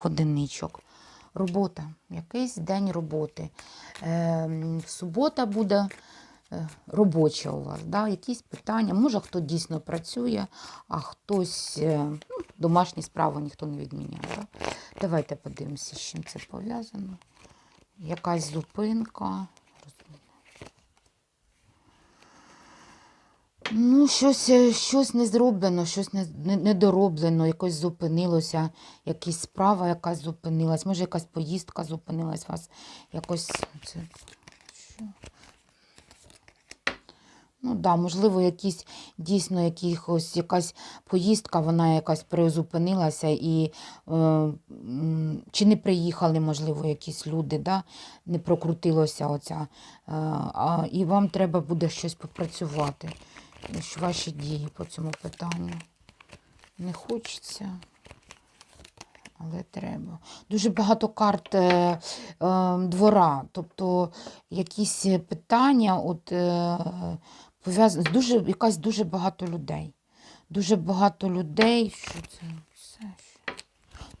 одиничок. Робота, якийсь день роботи. Е, субота буде е, робоча у вас, да? якісь питання. Може, хто дійсно працює, а хтось е, ну, домашні справи ніхто не відміняє. Да? Давайте подивимося, з чим це пов'язано. Якась зупинка. Ну, щось, е, щось не зроблено, щось не, не, недороблено, якось зупинилося, якась справа якась зупинилась, може якась поїздка зупинилась вас, якось це, що? Ну да, можливо, якісь дійсно якихось, якась поїздка, вона якась призупинилася і е, чи не приїхали, можливо, якісь люди, да? не прокрутилося оця. Е, а, і вам треба буде щось попрацювати. Ваші дії по цьому питанню. Не хочеться, але треба. Дуже багато карт е, е, двора, тобто якісь питання, от, е, пов'язані, дуже, якась дуже багато людей. Дуже багато людей. Що це? Все.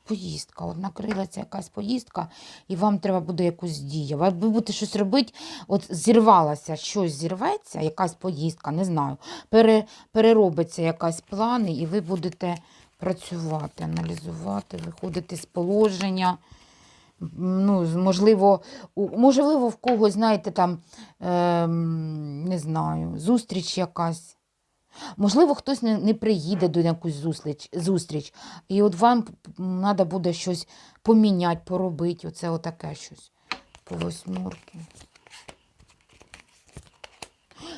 Поїздка. От накрилася якась поїздка, і вам треба буде якусь дію. Ви будете щось робити, от зірвалося, щось зірветься, якась поїздка, не знаю. Пере, переробиться якась плани, і ви будете працювати, аналізувати, виходити з положення. Ну, можливо, можливо, в когось, знаєте, там, ем, не знаю, зустріч якась. Можливо, хтось не, не приїде до якусь зустріч, зустріч, і от вам треба буде щось поміняти, поробити. Оце отаке щось по восьмерки.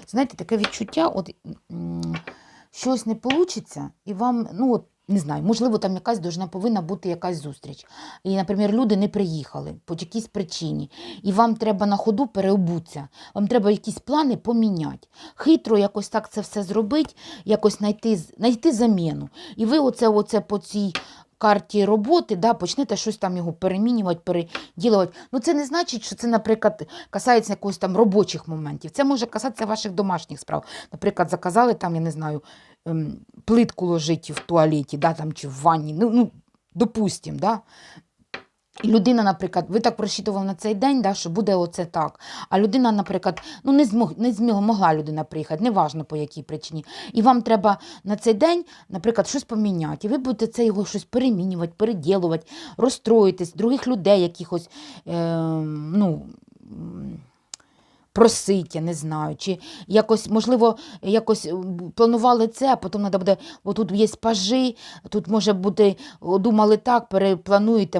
Знаєте, таке відчуття, от щось не вийде, і вам, ну от, не знаю, можливо, там якась должна повинна бути якась зустріч. І, наприклад, люди не приїхали по якійсь причині. І вам треба на ходу переобутися. Вам треба якісь плани поміняти. Хитро якось так це все зробити, якось знайти, знайти заміну. І ви оце, оце по цій карті роботи да, почнете щось там його перемінювати, переділувати. Ну це не значить, що це, наприклад, касається якогось там робочих моментів. Це може касатися ваших домашніх справ. Наприклад, заказали там, я не знаю, ем, плитку ложити в туалеті, да, там, чи в ванні. Ну, ну допустим, да. Людина, наприклад, ви так просчитували на цей день, да, що буде оце так. А людина, наприклад, ну не змог, не змогла могла людина приїхати, неважно по якій причині. І вам треба на цей день, наприклад, щось поміняти. І ви будете це його щось перемінювати, переділувати, розстроїтись, других людей якихось, е, ну. Просить, я не знаю, чи якось, можливо, якось е, планували це, а потім треба буде, бо тут є пажі, тут може бути, думали так, переплануєте,